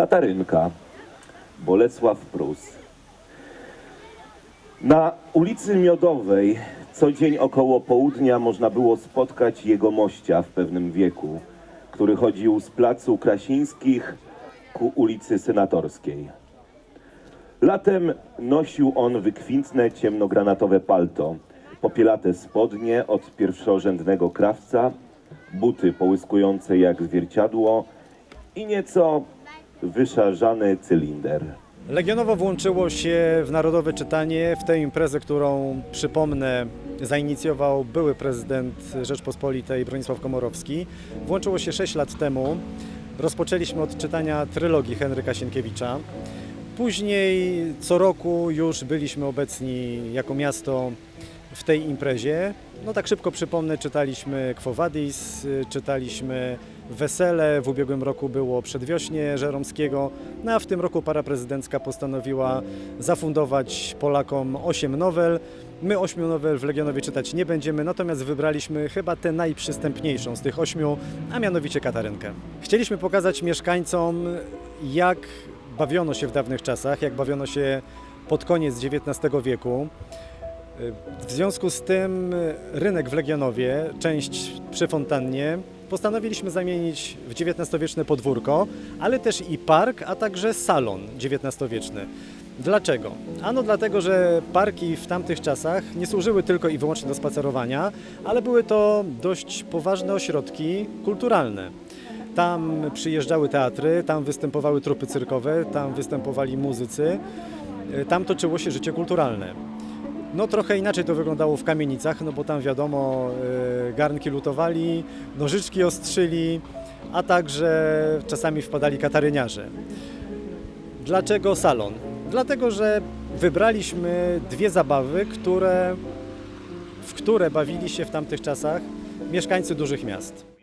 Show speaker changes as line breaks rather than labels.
Katarynka, Bolesław Prus. Na ulicy Miodowej co dzień około południa można było spotkać jego mościa w pewnym wieku, który chodził z placu Krasińskich ku ulicy Senatorskiej. Latem nosił on wykwintne ciemnogranatowe palto, popielate spodnie od pierwszorzędnego krawca, buty połyskujące jak zwierciadło i nieco wyszarzany cylinder.
Legionowo włączyło się w Narodowe Czytanie w tę imprezę, którą przypomnę zainicjował były prezydent Rzeczpospolitej Bronisław Komorowski. Włączyło się 6 lat temu. Rozpoczęliśmy od czytania trylogii Henryka Sienkiewicza. Później co roku już byliśmy obecni jako miasto w tej imprezie. No tak szybko przypomnę, czytaliśmy Quo Vadis, czytaliśmy Wesele, w ubiegłym roku było Przedwiośnie Żeromskiego, no a w tym roku para prezydencka postanowiła zafundować Polakom 8 nowel. My ośmiu nowel w Legionowie czytać nie będziemy, natomiast wybraliśmy chyba tę najprzystępniejszą z tych ośmiu, a mianowicie Katarynkę. Chcieliśmy pokazać mieszkańcom, jak bawiono się w dawnych czasach, jak bawiono się pod koniec XIX wieku. W związku z tym rynek w Legionowie, część przy fontannie, postanowiliśmy zamienić w XIX-wieczne podwórko, ale też i park, a także salon XIX-wieczny. Dlaczego? Ano dlatego, że parki w tamtych czasach nie służyły tylko i wyłącznie do spacerowania, ale były to dość poważne ośrodki kulturalne. Tam przyjeżdżały teatry, tam występowały trupy cyrkowe, tam występowali muzycy, tam toczyło się życie kulturalne. No trochę inaczej to wyglądało w kamienicach, no bo tam wiadomo, y, garnki lutowali, nożyczki ostrzyli, a także czasami wpadali kataryniarze. Dlaczego salon? Dlatego, że wybraliśmy dwie zabawy, które, w które bawili się w tamtych czasach mieszkańcy dużych miast.